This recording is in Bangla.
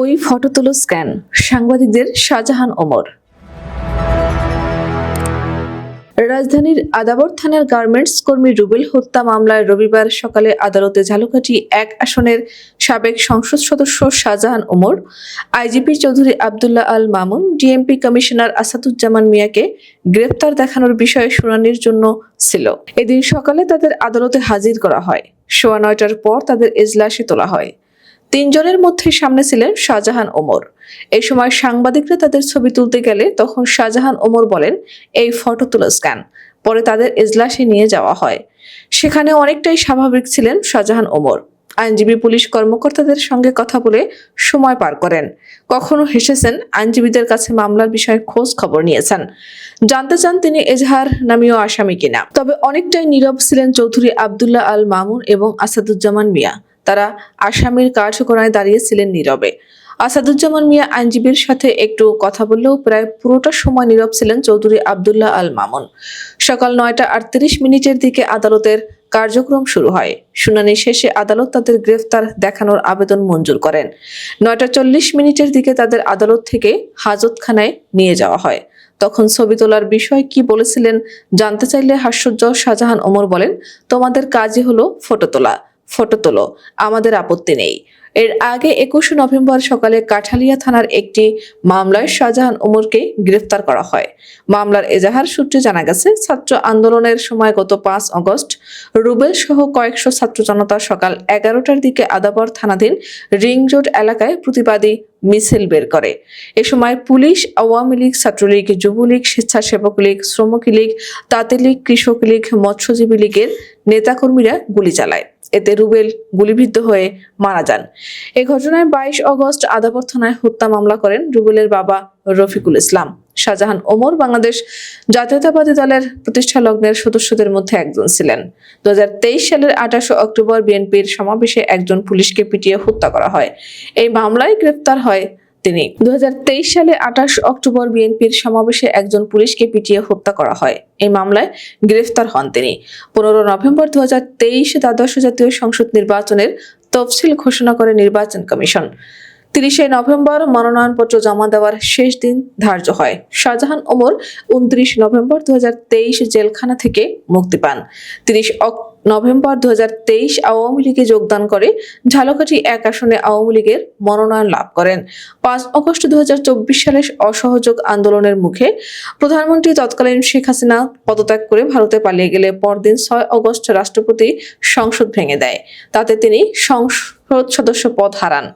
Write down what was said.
ওই ফটো তুলো স্ক্যান। সাংবাদিকদের শাহজাহান ওমর। রাজধানীর আদাবর থানার গার্মেন্টস কর্মী রুবেল হত্যা মামলায় রবিবার সকালে আদালতে ঝালকাঠি এক আসনের সাবেক সংসদ সদস্য Shahjahan Omar, IGP Chowdhury Abdullah Al Mamun, DMP commissioner Asaduzzaman মিয়াকে গ্রেপ্তার দেখানোর বিষয়ে শুনানির জন্য ছিল। এদিন সকালে তাদের আদালতে হাজির করা হয়। সোয়া নয়টার পর তাদের এজলাসে তোলা হয়। তিনজনের মধ্যে সামনে ছিলেন শাহজাহান ওমর। এই সময় সাংবাদিকরা তাদের ছবি তুলতে গেলে তখন শাহজাহান ওমর বলেন, এই ফটো তোলা স্ক্যান পরে তাদের এজলাসে নিয়ে যাওয়া হয়। সেখানে অনেকটাই স্বাভাবিক ছিলেন শাহজাহান ওমর। আইনজীবী পুলিশ কর্মকর্তাদের সঙ্গে কথা বলে সময় পার করেন। কখনো হেসেছেন, আইনজীবীদের কাছে মামলার বিষয়ে খোঁজ খবর নিয়েছেন। জানতে চান তিনি এজাহার নামীয় আসামি কিনা। তবে অনেকটাই নীরব ছিলেন চৌধুরী আবদুল্লাহ আল মামুন এবং আসাদুজ্জামান মিয়া। তারা আসামির কার্যকরায় দাঁড়িয়েছিলেন নীরবে। আসাদুজ্জামান মিয়া আইনজীবীর সাথে একটু কথা বললেও প্রায় পুরোটা সময় নীরব ছিলেন চৌধুরী আবদুল্লাহ আল মামুন। সকাল নয়টা আটত্রিশ মিনিটের দিকে আদালতের কার্যক্রম শুরু হয়। শুনানি শেষে আদালত তাদের গ্রেফতার দেখানোর আবেদন মঞ্জুর করেন। নয়টা চল্লিশ মিনিটের দিকে তাদের আদালত থেকে হাজতখানায় নিয়ে যাওয়া হয়। তখন ছবি তোলার বিষয় কি বলেছিলেন জানতে চাইলে হাস্যোজ্জ্বল শাহজাহান ওমর বলেন, তোমাদের কাজই হলো ফটো তোলা। ফটো তোলো আমাদের আপত্তি নেই। এর আগে একুশে নভেম্বর সকালে কাঠালিয়া থানার একটি মামলায় শাহজাহান ওমরকে গ্রেফতার করা হয়। মামলার এজাহার সূত্রে জানা গেছে, ছাত্র আন্দোলনের সময় গত পাঁচ অগস্ট রুবেল সহ কয়েকশো ছাত্র জনতা সকাল এগারোটার দিকে আদাবর থানাধীন রিং রোড এলাকায় প্রতিবাদী মিছিল বের করে। এ সময় পুলিশ, আওয়ামী লীগ, ছাত্রলীগ, যুবলীগ, স্বেচ্ছাসেবক লীগ, শ্রমিক লীগ, তাঁতি লীগ, কৃষক লীগ, মৎস্যজীবী লীগের নেতাকর্মীরা গুলি চালায়। এতে রুবেল গুলিবিদ্ধ হয়ে মারা যান। এ ঘটনায় বাইশ অগস্ট আদাবর থানায় হত্যা মামলা করেন রুবেলের বাবা রফিকুল ইসলাম। শাহজাহান ওমর বাংলাদেশ জাতীয়তাবাদী দলের প্রতিষ্ঠা লগ্নের সদস্যদের মধ্যে একজন ছিলেন। দু হাজার তেইশ সালের আঠাশে অক্টোবর বিএনপির সমাবেশে একজন পুলিশকে পিটিয়ে হত্যা করা হয়। এই মামলায় গ্রেপ্তার হয় তিনি। দু হাজার তেইশ সালে আঠাশ অক্টোবর বিএনপির সমাবেশে একজন পুলিশকে পিটিয়ে হত্যা করা হয়। এই মামলায় গ্রেফতার হন তিনি। পনেরো নভেম্বর দু হাজার তেইশে দ্বাদশ জাতীয় সংসদ নির্বাচনের তফসিল ঘোষণা করে নির্বাচন কমিশন। তিরিশে নভেম্বর মনোনয়নপত্র জমা দেওয়ার শেষ দিন ধার্য হয়। শাহজাহান ওমর উনত্রিশ নভেম্বর দুহাজার তেইশ জেলখানা থেকে মুক্তি পান। তিরিশ নভেম্বর দু আওয়ামী লীগে যোগদান করে ঝালকাঠি এক আসনে আওয়ামী লীগের মনোনয়ন লাভ করেন। পাঁচ আগস্ট দু সালে অসহযোগ আন্দোলনের মুখে প্রধানমন্ত্রী তৎকালীন শেখ হাসিনা পদত্যাগ করে ভারতে পালিয়ে গেলে পরদিন ছয় অগস্ট রাষ্ট্রপতি সংসদ ভেঙে দেয়। তাতে তিনি সংসদ সদস্য পদ হারান।